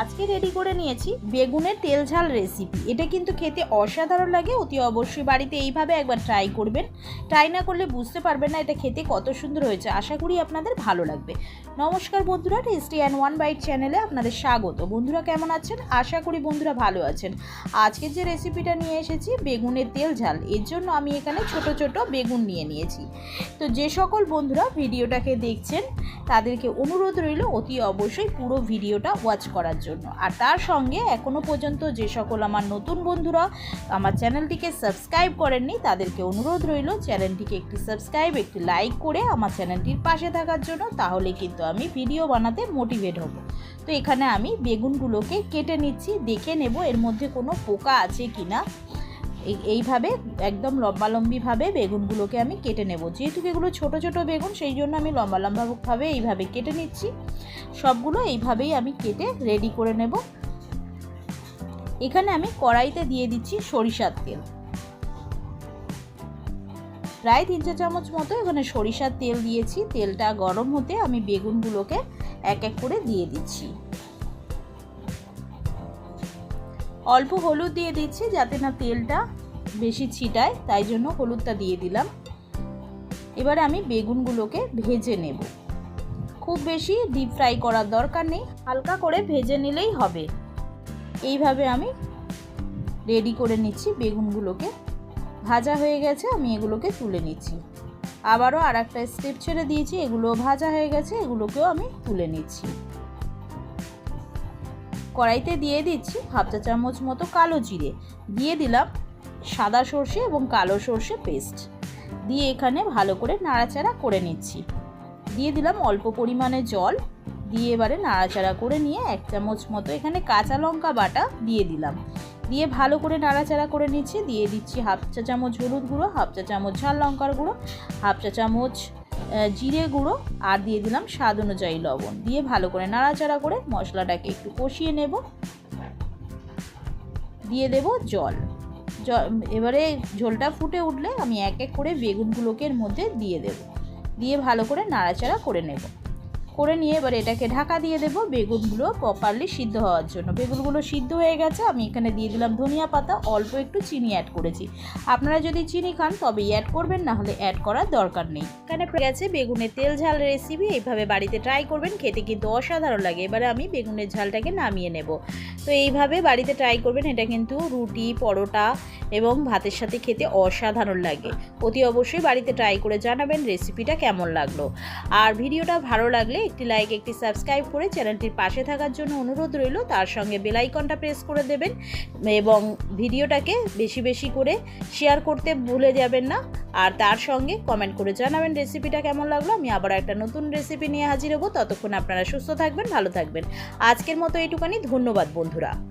আজকে রেডি করে নিয়েছি বেগুনের তেল ঝাল রেসিপি এটা কিন্তু খেতে অসাধারণ লাগে, অতি অবশ্যই বাড়িতে এইভাবে একবার ট্রাই করবেন। ট্রাই না করলে বুঝতে পারবেন না এটা খেতে কত সুন্দর হয়েছে। আশা করি আপনাদের ভালো লাগবে। নমস্কার বন্ধুরা টেস্টি অ্যান্ড ওয়ান বাইট চ্যানেলে আপনাদের স্বাগত। বন্ধুরা কেমন আছেন? আশা করি বন্ধুরা ভালো আছেন। আজকে যে রেসিপিটা নিয়ে এসেছি, বেগুনের তেল ঝাল। এর জন্য আমি এখানে ছোট ছোট বেগুন নিয়ে নিয়েছি। তো যে সকল বন্ধুরা ভিডিওটাকে দেখছেন তাদেরকে অনুরোধ রইল অতি অবশ্যই পুরো ভিডিওটা ওয়াচ করার জন্য। আর তার সঙ্গে এখনও পর্যন্ত যে সকল আমার নতুন বন্ধুরা আমার চ্যানেলটিকে সাবস্ক্রাইব করেননি, তাদেরকে অনুরোধ রইল চ্যানেলটিকে একটি সাবস্ক্রাইব একটি লাইক করে আমার চ্যানেলটির পাশে থাকার জন্য, তাহলে কিন্তু আমি ভিডিও বানাতে মোটিভেট হব। তো এখানে আমি বেগুনগুলোকে কেটে নিচ্ছি, দেখে নেব এর মধ্যে কোনো পোকা আছে কি না এই- এইভাবে, একদম লম্বালম্বিভাবে বেগুনগুলোকে আমি কেটে নেব। যেহেতু এগুলো ছোট ছোট বেগুন, সেই জন্য আমি লম্বা লম্বাভাবে এইভাবে কেটে নিচ্ছি। সবগুলো এইভাবেই আমি কেটে রেডি করে নেব। এখানে আমি কড়াইতে দিয়ে দিচ্ছি সরিষার তেল। প্রায় তিন চা চামচ মতো এখানে সরিষার তেল দিয়েছি। তেলটা গরম হতে আমি বেগুনগুলোকে এক এক করে দিয়ে দিচ্ছি। অল্প হলুদ দিয়ে দিচ্ছি যাতে না তেলটা বেশি ছিটায়, তাই জন্য হলুদটা দিয়ে দিলাম। এবারে আমি বেগুনগুলোকে ভেজে নেব। খুব বেশি ডিপ ফ্রাই করার দরকার নেই, হালকা করে ভেজে নিলেই হবে। এইভাবে আমি রেডি করে নিচ্ছি বেগুনগুলোকে। ভাজা হয়ে গেছে, আমি এগুলোকে তুলে নিচ্ছি। আবারও আর একটা স্টেপ ছেড়ে দিয়েছি এগুলো ভাজা হয়ে গেছে, এগুলোকেও আমি তুলে নিচ্ছি। কড়াইতে দিয়ে দিচ্ছি হাফ চা চামচ মতো কালো জিরে। দিয়ে দিলাম সাদা সর্ষে এবং কালো সর্ষে পেস্ট। দিয়ে এখানে ভালো করে নাড়াচাড়া করে নিচ্ছি। দিয়ে দিলাম অল্প পরিমাণে জল। দিয়ে এবারে নাড়াচাড়া করে নিয়ে এক চামচ মতো এখানে কাঁচা লঙ্কা বাটা দিয়ে দিলাম। দিয়ে ভালো করে নাড়াচাড়া করে নিচ্ছি। দিয়ে দিচ্ছি হাফ চা চামচ হলুদ গুঁড়ো, হাফ চা চামচ ঝাল লঙ্কার গুঁড়ো, হাফ চা চামচ জিরে গুঁড়ো আর দিয়ে দিলাম স্বাদ অনুযায়ী লবণ। দিয়ে ভালো করে নাড়াচাড়া করে মশলাটাকে একটু কষিয়ে নেব। দিয়ে দেব জল। এবারে ঝোলটা ফুটে উঠলে আমি এক এক করে বেগুনগুলোকে এর মধ্যে দিয়ে দেব। দিয়ে ভালো করে নাড়াচাড়া করে নেব। করে নিয়ে এবার এটাকে ঢাকা দিয়ে দেবো বেগুনগুলো প্রপারলি সিদ্ধ হওয়ার জন্য। বেগুনগুলো সিদ্ধ হয়ে গেছে, আমি এখানে দিয়ে দিলাম ধনিয়া পাতা, অল্প একটু চিনি অ্যাড করেছি। আপনারা যদি চিনি খান, তবেই অ্যাড করবেন, না হলে অ্যাড করার দরকার নেই। এখানে গেছে বেগুনের তেল ঝাল রেসিপি এইভাবে বাড়িতে ট্রাই করবেন, খেতে কিন্তু অসাধারণ লাগে। এবারে আমি বেগুনের ঝালটাকে নামিয়ে নেব। তো এইভাবে বাড়িতে ট্রাই করবেন, এটা কিন্তু রুটি, পরোটা এবং ভাতের সাথে খেতে অসাধারণ লাগে। অতি অবশ্যই বাড়িতে ট্রাই করে জানাবেন রেসিপিটা কেমন লাগল। আর ভিডিওটা ভালো লাগলে একটি লাইক একটি সাবস্ক্রাইব করে চ্যানেলটির পাশে থাকার জন্য অনুরোধ রইল, তার সঙ্গে বেলাইকনটা প্রেস করে দেবেন এবং ভিডিওটাকে বেশি বেশি করে শেয়ার করতে ভুলে যাবেন না। আর তার সঙ্গে কমেন্ট করে জানাবেন রেসিপিটা কেমন লাগল। আমি আবার একটা নতুন রেসিপি নিয়ে হাজির হব। ততক্ষণ আপনারা সুস্থ থাকবেন, ভালো থাকবেন। আজকের মতো এইটুকানি ধন্যবাদ, বন্ধুরা।